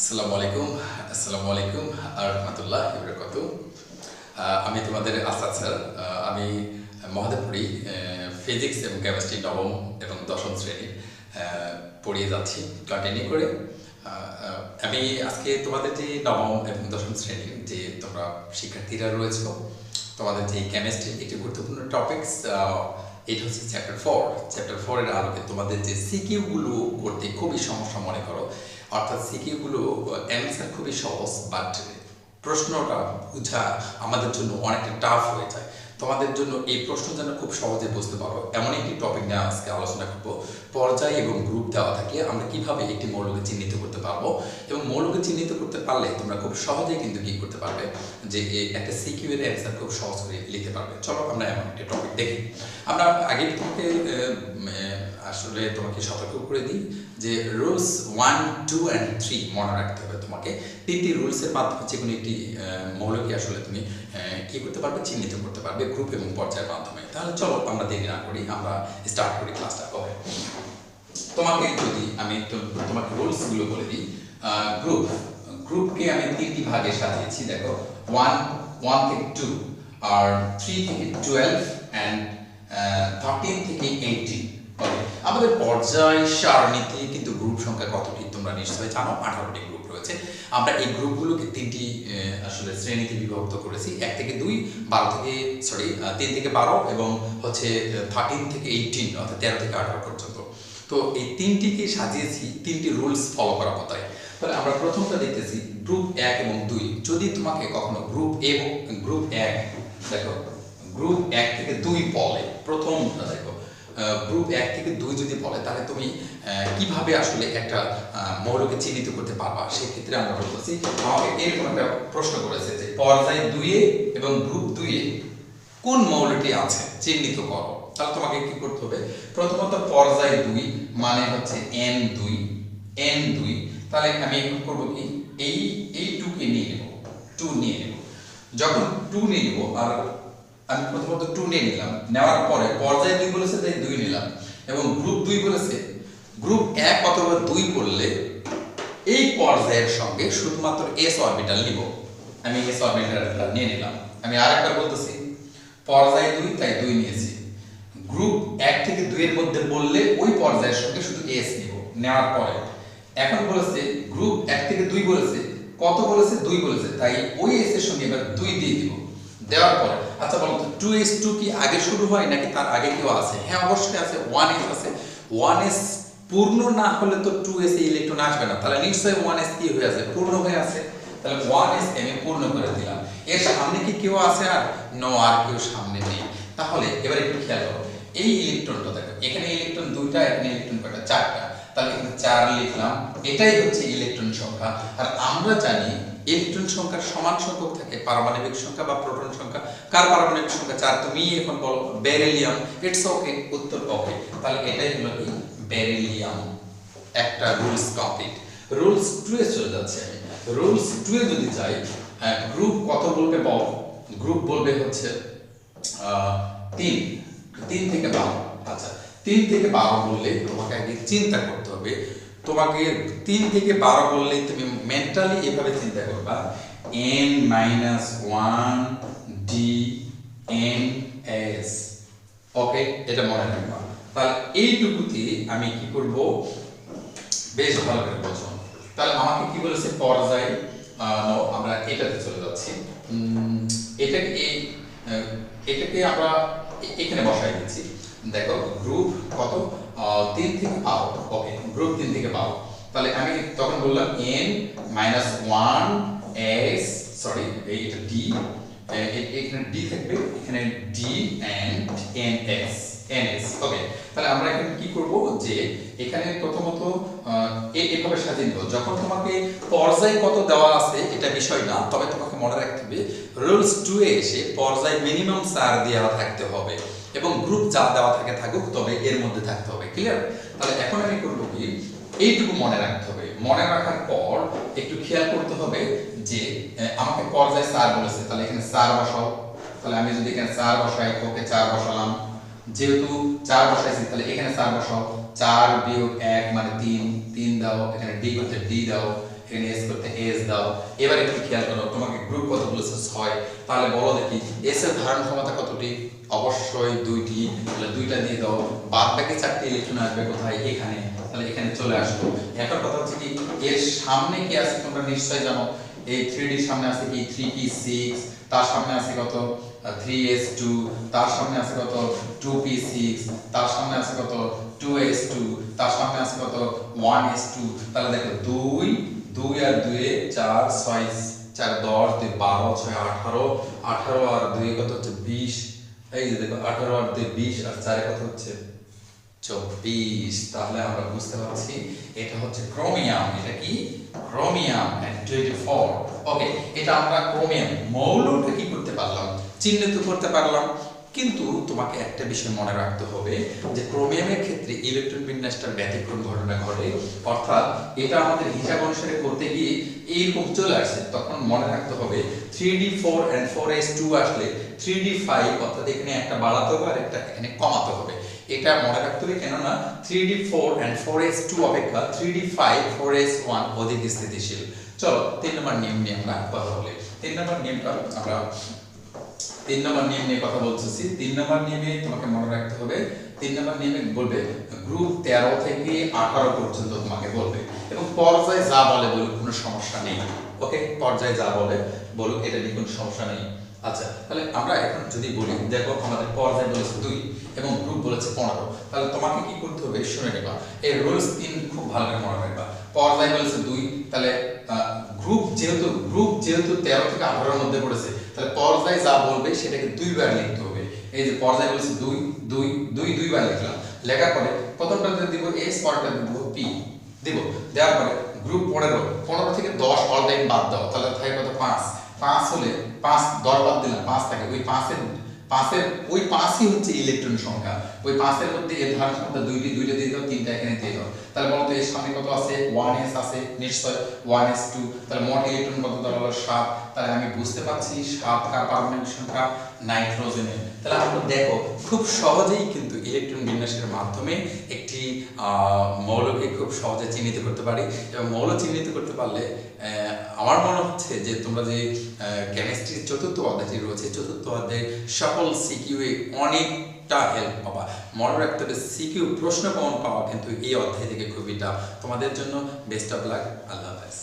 আসসালামু আলাইকুম আসসালামু আলাইকুম রহমতুল্লাহ ইবরাকাত। আমি তোমাদের আসাদ স্যার। আমি মহাদেবপুরি ফিজিক্স এবং কেমিস্ট্রি নবম এবং দশম শ্রেণি পড়িয়ে যাচ্ছি কন্টিনিউ করে। আমি আজকে তোমাদের যে নবম এবং দশম শ্রেণির যে তোমরা শিক্ষার্থীরা রয়েছে, তোমাদের যে কেমিস্ট্রি একটি গুরুত্বপূর্ণ টপিকস এটা হচ্ছে চ্যাপ্টার ফোর চ্যাপ্টার ফোরের আলোকে তোমাদের যে সিকিউগুলো করতে খুবই সমস্যা মনে করো। অর্থাৎ সিকিউগুলো অ্যান্সার খুবই সহজ বাট প্রশ্নটা বুঝা আমাদের জন্য অনেকটা টাফ হয়ে যায়। তোমাদের জন্য এই প্রশ্ন যেন খুব সহজে বুঝতে পারো। এমন একটি টপিক নিয়ে আজকে আলোচনা করব। পর্যায় এবং গ্রুপ দেওয়া থাকে, আমরা কীভাবে একটি মৌলকে চিহ্নিত করতে পারব এবং মৌলকে চিহ্নিত করতে পারলে তোমরা খুব সহজে কিন্তু কি করতে পারবে, যে একটা সিকিউ এর অ্যান্সার খুব সহজ করে লিখতে পারবে। চলো আমরা এমন একটি টপিক দেখি। আমরা আগের থেকে আসলে তোমাকে সতর্ক করে দিই যে rules one two and three মনে রাখতে হবে তোমাকে। তিনটি রুলসের মাধ্যমে যে কোনো একটি মৌলকে আসলে তুমি কি করতে পারবে, চিহ্নিত করতে পারবে গ্রুপ এবং পর্যায়ের মাধ্যমে। তাহলে চলো আমরা দেরি না করি, আমরা স্টার্ট করি ক্লাসটা ওকে তোমাকে যদি আমি তোমাকে রুলসগুলো বলে দিই। গ্রুপ গ্রুপকে আমি তিনটি ভাগে সাজিয়েছি, দেখো। ওয়ান ওয়ান থেকে টু আর থ্রি থেকে টুয়েলভ অ্যান্ড থার্টিন থেকে এইটিন আমাদের পর্যায়, সারণীতে কিন্তু গ্রুপ সংখ্যা কতটি তোমরা নিশ্চয়ই জানো? আঠারোটি গ্রুপ রয়েছে। আমরা এই গ্রুপগুলোকে তিনটি আসলে শ্রেণীতে বিভক্ত করেছি। এক থেকে দুই, বারো থেকে সরি তিন থেকে বারো এবং হচ্ছে থার্টিন থেকে এইটিন অর্থাৎ তেরো থেকে আঠারো পর্যন্ত। তো এই তিনটিকে সাজিয়েছি, তিনটি রুলস ফলো করা কথায় তাহলে আমরা প্রথমটা দেখতেছি গ্রুপ এক এবং দুই। যদি তোমাকে কখনো গ্রুপ এবং গ্রুপ এক, দেখো গ্রুপ এক থেকে দুই বলে, প্রথমটা দেখো। গ্রুপ এক থেকে দুই যদি বলে, তাহলে তুমি কীভাবে আসলে একটা মৌলকে চিহ্নিত করতে পারবা? সেক্ষেত্রে আমরা বলতেছি, আমাকে এরকম একটা প্রশ্ন করেছে যে, পর্যায় দুইয়ে এবং গ্রুপ দুইয়ে কোন মৌলটি আছে? চিহ্নিত করো। তাহলে তোমাকে কি করতে হবে? প্রথমত পর্যায় দুই মানে হচ্ছে এন দুই এন দুই। তাহলে আমি এখন করব কি? এই এই টুকে নিয়ে নেব। টু নিয়ে নেব। যখন টু নিয়ে নেব, আর আমি প্রথমত টু নিয়ে নিলাম। নেওয়ার পরে পর্যায় দুই বলেছে তাই দুই নিলাম। এবং গ্রুপ দুই বলেছে গ্রুপ এক অথবা দুই করলে এই পর্যায়ের সঙ্গে শুধুমাত্র এস অরবিটাল নিব। আমি এস অরবিটালটা নিয়ে নিলাম। আমি আরেকবার বলতেছি, পর্যায় দুই, তাই দুই নিয়েছি। গ্রুপ এক থেকে দুইয়ের মধ্যে বললে ওই পর্যায়ের সঙ্গে শুধু এস নিব। নেওয়ার পরে এখন বলেছে গ্রুপ এক থেকে দুই বলেছে, কত বলেছে? দুই বলেছে। তাই ওই এস এর সঙ্গে এবার দুই দিয়ে দিব। দেওয়ার পরে আচ্ছা বলো তো টু এস টু কি আগে শুরু হয় নাকি তার আগে কেউ আছে? হ্যাঁ অবশ্যই আছে ওয়ান এস আছে। ওয়ান এস পূর্ণ না হলে তো টু এস ইলেকট্রন আসবে না। তাহলে নিশ্চয়ই ওয়ান এস কি হয়ে আছে? পূর্ণ হয়ে আছে। তাহলে ওয়ান এস আমি পূর্ণ করে দিলাম। এর সামনে কি কেউ আছে আর? নো আর কেউ সামনে নেই। তাহলে এবার একটু খেয়াল করো। এই ইলেকট্রনটা দেখো, এখানে ইলেকট্রন দুইটা, এখানে ইলেকট্রন কয়টা? চারটা। তাহলে এখানে চার লিখলাম। এটাই হচ্ছে ইলেকট্রন সংখ্যা। আর আমরা জানি ইলেকট্রন সংখ্যার সমান সংখ্যক থাকে, পারমাণবিক সংখ্যা বা প্রোটন সংখ্যা। কার পারমাণবিক সংখ্যা? চার। তুমি এখন বলো, বেরিলিয়াম। ইটস ওকে উত্তর ওকে তাহলে এটাই হলো কি? বেরিলিয়াম। একটা রুলস কমপ্লিট। রুলস টু এ চলে যাচ্ছে আমি। রুলস টু এ যদি যাই গ্রুপ কত বলবে বল? গ্রুপ বলবে হচ্ছে তিন। তিন থেকে বারো। আচ্ছা তিন থেকে বারো বললে তোমাকে আগে চিন্তা করতে হবে তোমাকে তিন থেকে বারো বললে তুমি মেন্টালি এভাবে চিন্তা করবা। N minus one D N S okay এটা মনে রাখবা। তাহলে এইটুকুতে আমি কি করব? বেশ ভালো করে বোঝো তাহলে আমাকে কি বলেছে? পর্যায় আমরা এটাতে চলে যাচ্ছি। এটাকে এই এটাকে আমরা এখানে বসাই দিচ্ছি। দেখো গ্রুপ কত? তিন থেকে বারো ওকে গ্রুপ তিন থেকে বারো তাহলে আমি তখন বললাম N minus one S sorry এইটা ডি এখানে ডি থাকবে, এখানে D and N S N S okay তাহলে আমরা এখানে কি করব যে এখানে প্রথমত এভাবে সাজিয়ে দেবো যখন তোমাকে পর্যায় কত দেওয়া আছে এটা বিষয় না, তবে তোমাকে মনে রাখতে হবে রুলস টু এ এসে পর্যায় মিনিমাম চার দেওয়া থাকতে হবে। এবং গ্রুপ যা দেওয়া থাকে থাকুক, তবে এর মধ্যে থাকতে হবে ক্লিয়ার তাহলে এখন আমি করব কি? এইটুকু মনে রাখতে হবে। মনে রাখার পর একটু খেয়াল করতে হবে যে আমাকে পর্যায় চার বলেছে, তাহলে এখানে চার বসাও। তাহলে আমি যদি এখানে চার বসাই, ওকে চার বসালাম। যেহেতু চার বসাইছি, তাহলে এখানে চার বসাও। চার বিয়োগ এক মানে তিন তিন দাও, এখানে ডি করতে ডি দাও, এখানে এস করতে এস দাও। এবার একটু খেয়াল করো, তোমাকে গ্রুপ কতগুলো আছে? ছয়। তাহলে বলো দেখি এস এর ধারণ ক্ষমতা কতটি? অবশ্যই দুইটি, তাহলে দুইটা দিয়ে দাও। বাদ বাকি চারটি ইলেকট্রন আসবে কোথায়? এখানে। তাহলে এখানে চলে আসলো। এখন কথা হচ্ছে কি, এর সামনে কি আছে তোমরা নিশ্চয়ই জানো? এই থ্রি ডির সামনে আছে কি? থ্রি পি সিক্স তার সামনে আছে কত? থ্রি এস টু তার সামনে আছে কত? টু পি সিক্স তার সামনে আছে কত? টু এস টু তার সামনে আছে কত? ওয়ান এস টু তাহলে দেখো, দুই দুই আর দুয়ে চার, ছয়, চার, দশ, দুই, বারো, ছয়, আঠারো আঠারো আর দুই কত হচ্ছে? বিশ। এই যে দেখো, আঠারো আর দুই, বিশ আর চারে কত হচ্ছে? চব্বিশ। তাহলে আমরা বুঝতে পারছি, এটা হচ্ছে ক্রোমিয়াম। এটা কি? ক্রোমিয়াম টোয়েন্টি ওকে এটা আমরা ক্রোমিয়াম। মৌলটা কি করতে পারলাম? চিহ্নিত করতে পারলাম। কিন্তু তোমাকে একটা বিষয় মনে রাখতে হবে যে ক্রোমিয়ামের ক্ষেত্রে ইলেকট্রন বিন্যাসটার ব্যতিক্রম ঘটনা ঘটে। অর্থাৎ এটা আমাদের হিসাব অনুসারে করতে গিয়ে এইরকম চলে আসছে তখন মনে রাখতে হবে three D four and four S two আসলে থ্রি ডি ফাইভ অর্থাৎ এখানে একটা বাড়াতে হবে আর একটা এখানে কমাতে হবে। এটা মনে রাখতে হবে কেননা three D four and four S two অপেক্ষা three D five, four S one অধিক স্থিতিশীল। চলো, তিন নম্বর নিয়ম নিয়ে আমরা বলি তিন নম্বর নিয়মটা আমরা তিন নম্বর নিয়ম নিয়ে কথা বলতেছি। তিন নম্বর নিয়মে তোমাকে মনে রাখতে হবে, তিন নম্বর নিয়মে বলবে, গ্রুপ তেরো থেকে আঠারো পর্যন্ত তোমাকে বলবে। এবং পর্যায়ে যা বলে বলুক, কোনো সমস্যা নেই। ওকে? পর্যায়ে যা বলে বলুক, এটা নিয়ে কোনো সমস্যা নেই। আচ্ছা তাহলে আমরা এখন যদি বলি, দেখো আমাদের পর্যায় বলেছে দুই এবং গ্রুপ বলেছে পনেরো। তাহলে তোমাকে কি করতে হবে? শুনে নেবা। এই রুলস তিন খুব ভালো করে মনে রাখবা। পর্যায় বলেছে দুই, তাহলে গ্রুপ যেহেতু গ্রুপ যেহেতু তেরো থেকে আঠারোর মধ্যে পড়েছে পর্যায় যা বলবে সেটাকে দুইবার লিখতে হবে। এই যে পর্যায় বলেছে দুই দুই দুই, দুইবার লিখলাম। লেখার পরে প্রথমটাতে দিব এস পরেরটাতে দিব পি। দিব। দেওয়ার পরে গ্রুপ পনেরো পনেরো থেকে দশ অল টাইম বাদ দাও। তাহলে থাকে কত? পাঁচ। পাঁচ হলে পাঁচ, দশ বাদ দিলাম। পাঁচ থাকে। ওই পাঁচের পাঁচের, ওই পাঁচই হচ্ছে ইলেকট্রন সংখ্যা। ওই পাঁচের মধ্যে এর ধারণ ক্ষমতা দুইটি, দুইটা দিয়ে দাও, তিনটা এখানে দিয়ে দাও। তাহলে বলতো এর সামনে কত আছে? ওয়ান এস আছে, নিশ্চয় ওয়ান এস টু তাহলে মোট ইলেকট্রন কত দাঁড়াল সাত। তাহলে আমি বুঝতে পারছি সাত কার পারমাণবিক সংখ্যা নাইট্রোজেনের। তাহলে আমরা দেখো, খুব সহজেই কিন্তু ইলেকট্রন বিন্যাসের মাধ্যমে একটি মৌলকে খুব সহজে চিহ্নিত করতে পারি। এবং মৌল চিহ্নিত করতে পারলে আমার মনে হচ্ছে যে তোমরা যে কেমিস্ট্রির চতুর্থ অধ্যায়টি রয়েছে, চতুর্থ অধ্যায়ের সকল সিকিউ এ অনেকটা হেল্প পাবা। মনে রাখতে হবে সিকিউ প্রশ্ন কমন পাওয়া কিন্তু এই অধ্যায় থেকে খুবই তোমাদের জন্য বেস্ট অফ লাক আল্লাহ হাফেজ।